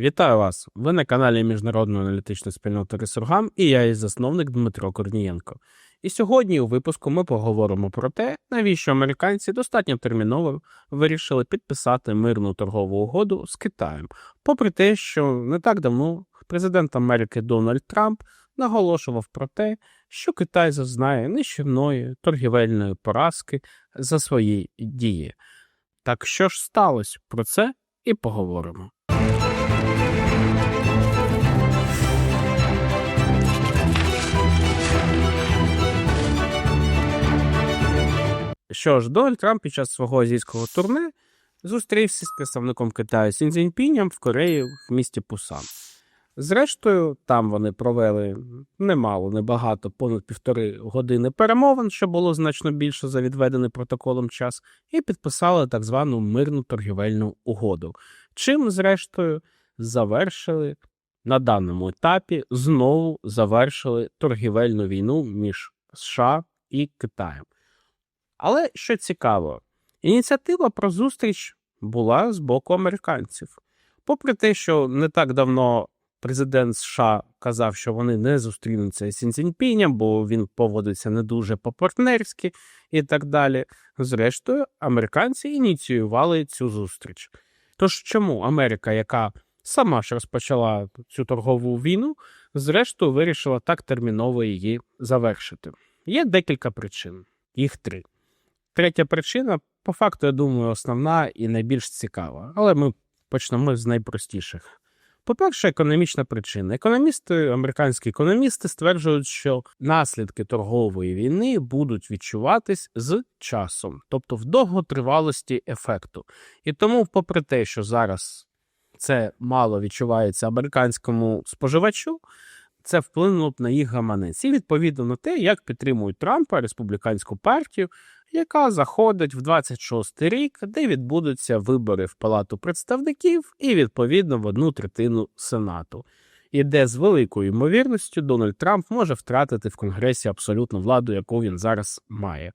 Вітаю вас! Ви на каналі Міжнародної аналітичної спільноти Ресургам і я її засновник Дмитро Корнієнко. І сьогодні у випуску ми поговоримо про те, навіщо американці достатньо терміново вирішили підписати мирну торгову угоду з Китаєм, попри те, що не так давно президент Америки Дональд Трамп наголошував про те, що Китай зазнає нищівної торгівельної поразки за свої дії. Так що ж сталося про це і поговоримо. Що ж, Дональд Трамп під час свого азійського турне зустрівся з представником Китаю Сінзіньпіням в Кореї в місті Пусан. Зрештою, там вони провели немало, небагато, понад півтори години перемовин, що було значно більше за відведений протоколом час, і підписали так звану мирну торгівельну угоду. Чим, зрештою, завершили на даному етапі знову завершили торгівельну війну між США і Китаєм. Але що цікаво, ініціатива про зустріч була з боку американців. Попри те, що не так давно президент США казав, що вони не зустрінуться з Сінціньпіням, бо він поводиться не дуже по-партнерськи і так далі. Зрештою, американці ініціювали цю зустріч. Тож чому Америка, яка сама ж розпочала цю торгову війну, зрештою вирішила так терміново її завершити? Є декілька причин, їх три. Третя причина, по факту, я думаю, основна і найбільш цікава, але ми почнемо з найпростіших. По-перше, економічна причина. Економісти, американські економісти стверджують, що наслідки торгової війни будуть відчуватись з часом, тобто в довготривалості ефекту. І тому, попри те, що зараз це мало відчувається американському споживачу, це вплинуло б на їх гаманець. І відповідно на те, як підтримують Трампа, республіканську партію, яка заходить в 26-й рік, де відбудуться вибори в Палату представників і відповідно в одну третину Сенату. І де з великою ймовірністю Дональд Трамп може втратити в Конгресі абсолютну владу, яку він зараз має.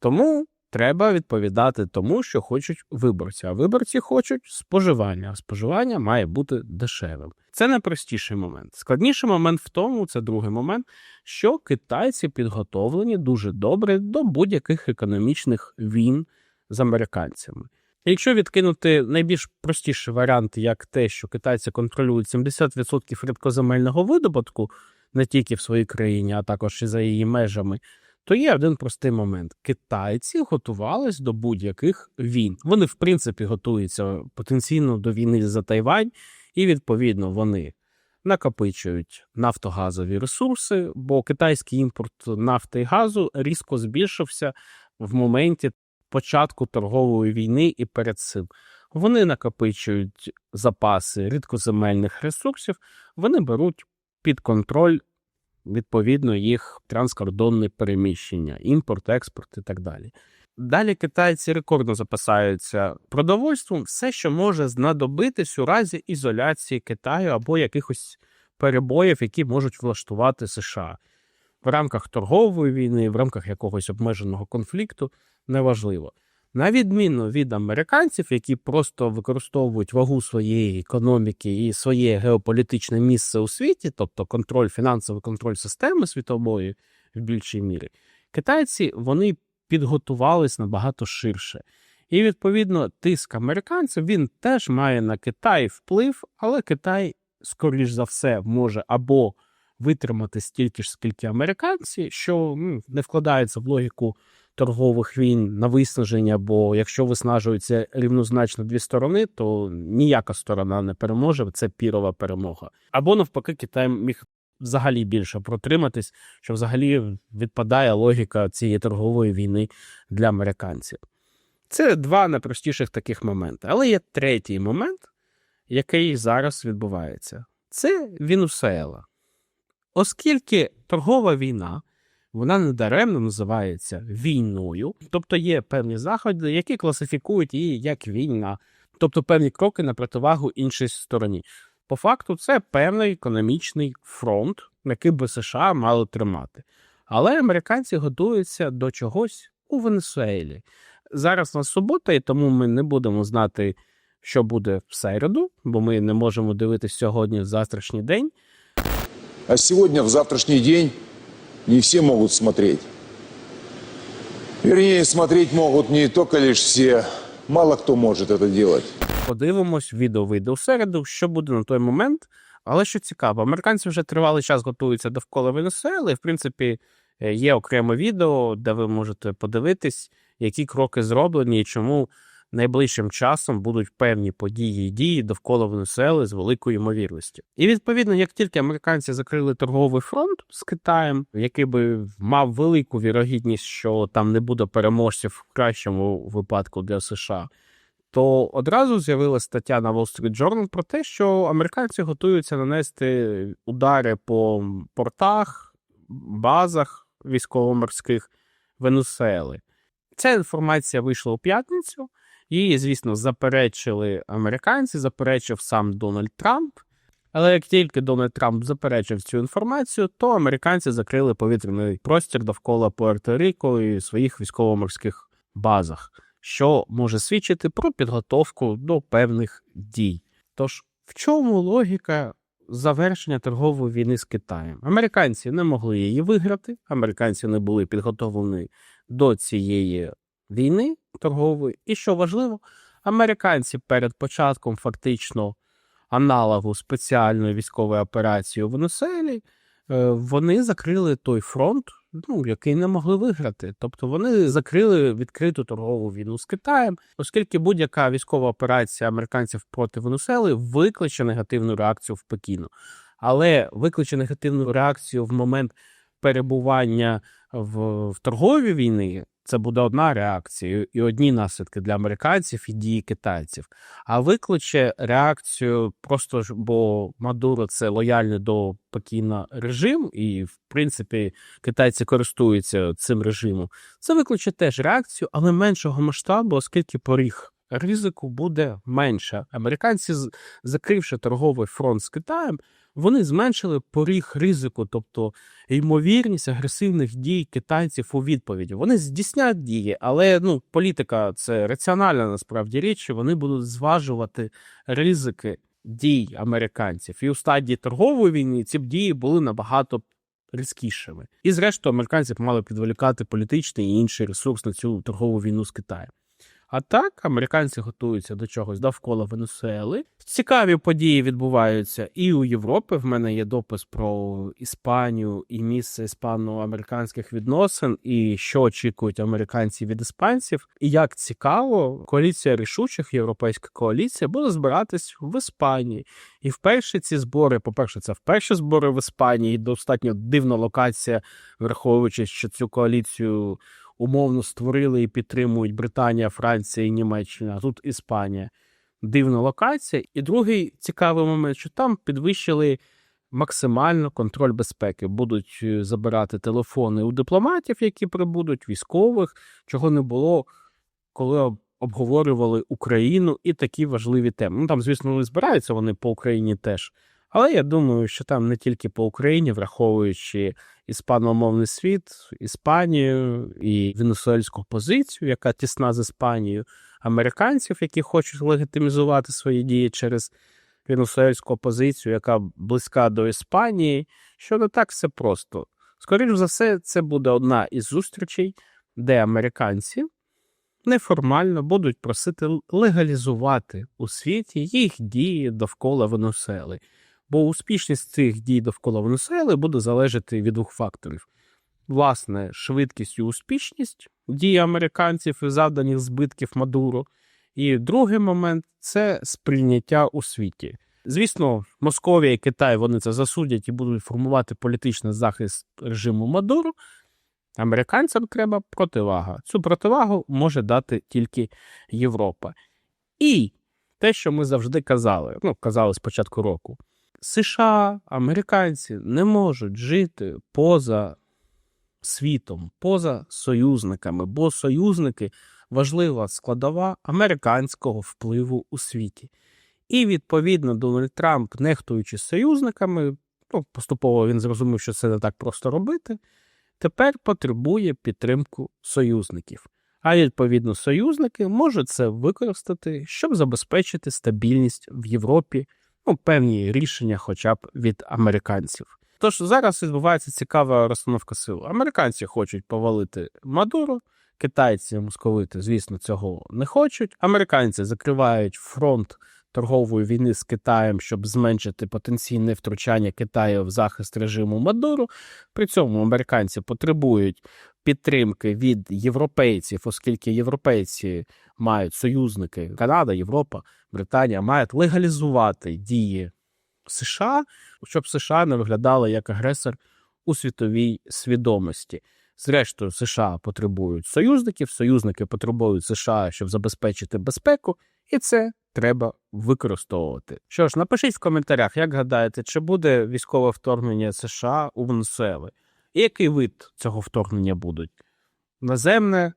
Тому треба відповідати тому, що хочуть виборці. А виборці хочуть споживання, а споживання має бути дешевим. Це найпростіший момент. Складніший момент в тому, це другий момент, що китайці підготовлені дуже добре до будь-яких економічних війн з американцями. Якщо відкинути найбільш простіший варіант, як те, що китайці контролюють 70% рідкоземельного видобутку не тільки в своїй країні, а також і за її межами, то є один простий момент: китайці готувались до будь-яких війн. Вони, в принципі, готуються потенційно до війни за Тайвань, і відповідно вони накопичують нафтогазові ресурси, бо китайський імпорт нафти і газу різко збільшився в моменті початку торгової війни і перед цим. Вони накопичують запаси рідкоземельних ресурсів, вони беруть під контроль відповідно їх транскордонне переміщення, імпорт, експорт і так далі. Далі китайці рекордно запасаються продовольством, все, що може знадобитись у разі ізоляції Китаю або якихось перебоїв, які можуть влаштувати США в рамках торгової війни, в рамках якогось обмеженого конфлікту, неважливо. На відміну від американців, які просто використовують вагу своєї економіки і своє геополітичне місце у світі, тобто контроль, фінансовий контроль системи світової в більшій мірі, китайці вони підготувались набагато ширше. І, відповідно, тиск американців він теж має на Китай вплив, але Китай, скоріш за все, може або витримати стільки ж, скільки американці, що ну, не вкладається в логіку торгових війн на виснаження, бо якщо виснажуються рівнозначно дві сторони, то ніяка сторона не переможе. Це пірова перемога. Або навпаки, Китай міг взагалі більше протриматись, що взагалі відпадає логіка цієї торгової війни для американців. Це два найпростіших таких моменти. Але є третій момент, який зараз відбувається. Це Вінусеела. Оскільки торгова війна вона недаремно називається війною, тобто є певні заходи, які класифікують її як війна, тобто певні кроки на противагу іншій стороні. По факту, це певний економічний фронт, який би США мали тримати. Але американці готуються до чогось у Венесуелі. Зараз на субота, і тому ми не будемо знати що буде в середу, бо ми не можемо дивитися сьогодні в завтрашній день. А сегодня, в завтрашний день, не все могут смотреть. Вернее, смотреть могут не только лишь все, мало кто может это делать. Подивимось, відео вийде у середу, що буде на той момент. Але що цікаво, американці вже тривалий час готуються довкола Венесуели. В принципі, е, є окреме відео, де ви можете подивитись, які кроки зроблені і чому найближчим часом будуть певні події і дії довкола Венесуели з великою ймовірністю. І відповідно, як тільки американці закрили торговий фронт з Китаєм, який би мав велику вірогідність, що там не буде переможців в кращому випадку для США. То одразу з'явилася стаття на Wall Street Journal про те, що американці готуються нанести удари по портах, базах військово-морських Венесуели. Ця інформація вийшла у п'ятницю. Її, звісно, заперечили американці, заперечив сам Дональд Трамп. Але як тільки Дональд Трамп заперечив цю інформацію, то американці закрили повітряний простір довкола Пуерто-Ріко і своїх військово-морських базах, що може свідчити про підготовку до певних дій. Тож, в чому логіка завершення торгової війни з Китаєм? Американці не могли її виграти, американці не були підготовлені до цієї війни торгової. І що важливо, американці перед початком фактично аналогу спеціальної військової операції у Венесуелі, е, вони закрили той фронт, ну, який не могли виграти. Тобто вони закрили відкриту торгову війну з Китаєм, оскільки будь-яка військова операція американців проти Венесуели викличе негативну реакцію в Пекіну. Але викличе негативну реакцію в момент перебування в, в торговій війни. Це буде одна реакція і одні наслідки для американців і дії китайців. А викличе реакцію просто ж, бо Мадуро це лояльний до Пекіна режим, і в принципі китайці користуються цим режимом. Це викличе теж реакцію, але меншого масштабу, оскільки поріг ризику буде менше. Американці, закривши торговий фронт з Китаєм, вони зменшили поріг ризику, тобто ймовірність агресивних дій китайців у відповіді. Вони здійснять дії, але ну, політика це раціональна насправді річ, вони будуть зважувати ризики дій американців. І у стадії торгової війни ці б дії були набагато різкішими. І, зрештою, американці мали підволікати політичний і інший ресурс на цю торгову війну з Китаєм. А так, американці готуються до чогось довкола Венесуели. Цікаві події відбуваються і у Європі. В мене є допис про Іспанію і місце іспано-американських відносин, і що очікують американці від іспанців. І як цікаво, коаліція рішучих, європейська коаліція, буде збиратись в Іспанії. І вперше ці збори, по-перше, це вперше збори в Іспанії. Достатньо дивна локація, враховуючи, що цю коаліцію умовно створили і підтримують Британія, Франція і Німеччина, а тут Іспанія. Дивна локація. І другий цікавий момент, що там підвищили максимально контроль безпеки. Будуть е, забирати телефони у дипломатів, які прибудуть, військових, чого не було, коли обговорювали Україну і такі важливі теми. Ну там, звісно, не збираються вони по Україні теж. Але я думаю, що там не тільки по Україні, враховуючи іспаномовний світ, Іспанію і венесуельську позицію, яка тісна з Іспанією, американців, які хочуть легітимізувати свої дії через венесуельську опозицію, яка близька до Іспанії, що не так все просто. Скоріше за все, це буде одна із зустрічей, де американці неформально будуть просити легалізувати у світі їх дії довкола Венесуели. Бо успішність цих дій довкола Венесуели буде залежати від двох факторів: власне, швидкість і успішність дій американців і завданих збитків Мадуро. І другий момент це сприйняття у світі. Звісно, Московія і Китай вони це засудять і будуть формувати політичний захист режиму Мадуро. Американцям треба противага. Цю противагу може дати тільки Європа. І те, що ми завжди казали, ну, казали з початку року. США, американці не можуть жити поза світом, поза союзниками, бо союзники важлива складова американського впливу у світі. І, відповідно, Дональд Трамп, нехтуючи союзниками, ну, поступово він зрозумів, що це не так просто робити, тепер потребує підтримку союзників. А відповідно, союзники можуть це використати, щоб забезпечити стабільність в Європі, ну, певні рішення, хоча б від американців. Тож зараз відбувається цікава розстановка сил. Американці хочуть повалити Мадуру, китайці, московити, звісно, цього не хочуть. Американці закривають фронт торгової війни з Китаєм, щоб зменшити потенційне втручання Китаю в захист режиму Мадуру. При цьому американці потребують підтримки від європейців, оскільки європейці мають союзники Канада, Європа, Британія мають легалізувати дії США, щоб США не виглядали як агресор у світовій свідомості. Зрештою, США потребують союзників, союзники потребують США, щоб забезпечити безпеку, і це треба використовувати. Що ж, напишіть в коментарях, як гадаєте, чи буде військове вторгнення США у Венесуели? І який вид цього вторгнення будуть? Наземне,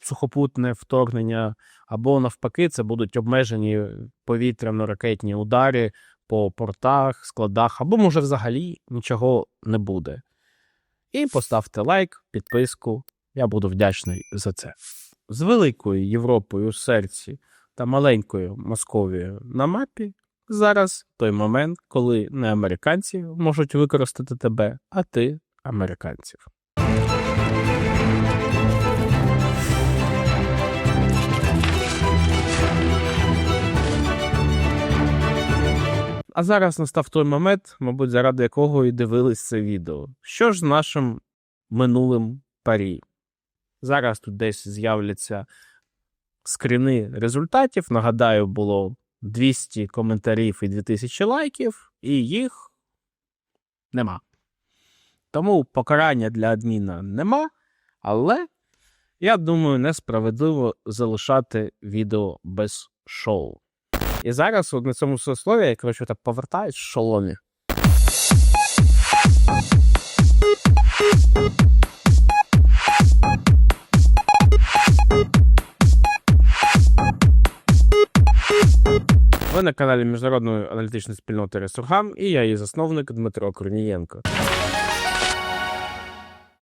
сухопутне вторгнення, або навпаки, це будуть обмежені повітряно-ракетні удари по портах, складах, або може взагалі нічого не буде. І поставте лайк, підписку. Я буду вдячний за це. З великою Європою у серці та маленькою Московією на мапі зараз той момент, коли не американці можуть використати тебе, а ти американців. А зараз настав той момент, мабуть, заради якого і дивились це відео. Що ж з нашим минулим парі? Зараз тут десь з'являться скріни результатів. Нагадаю, було 200 коментарів і 2000 лайків, і їх нема. Тому покарання для адміна нема, але я думаю, несправедливо залишати відео без шоу. І зараз от на цьому сослові я коротше так повертаюсь в шоломі. Ви на каналі Міжнародної аналітичної спільноти Ресургам і я її засновник Дмитро Корнієнко.